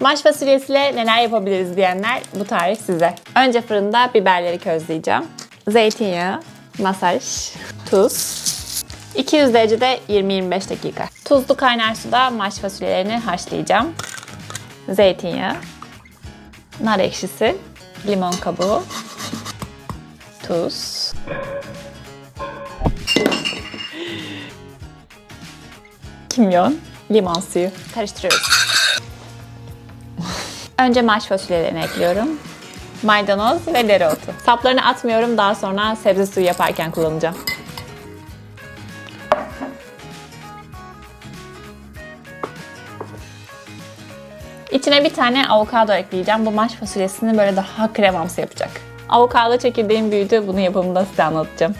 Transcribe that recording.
Maş fasulyesiyle neler yapabiliriz diyenler bu tarif size. Önce fırında biberleri közleyeceğim. Zeytinyağı, masaj, tuz. 200 derecede 20-25 dakika. Tuzlu kaynar suda maş fasulyelerini haşlayacağım. Zeytinyağı, nar ekşisi, limon kabuğu, tuz. Kimyon, limon suyu. Karıştırıyoruz. Önce maş fasulyelerini ekliyorum. Maydanoz ve dereotu. Saplarını atmıyorum daha sonra sebze suyu yaparken kullanacağım. İçine bir tane avokado ekleyeceğim. Bu maş fasulyesini böyle daha kremamsı yapacak. Avokado çekirdeğim büyüdü. Bunun yapımını da size anlatacağım.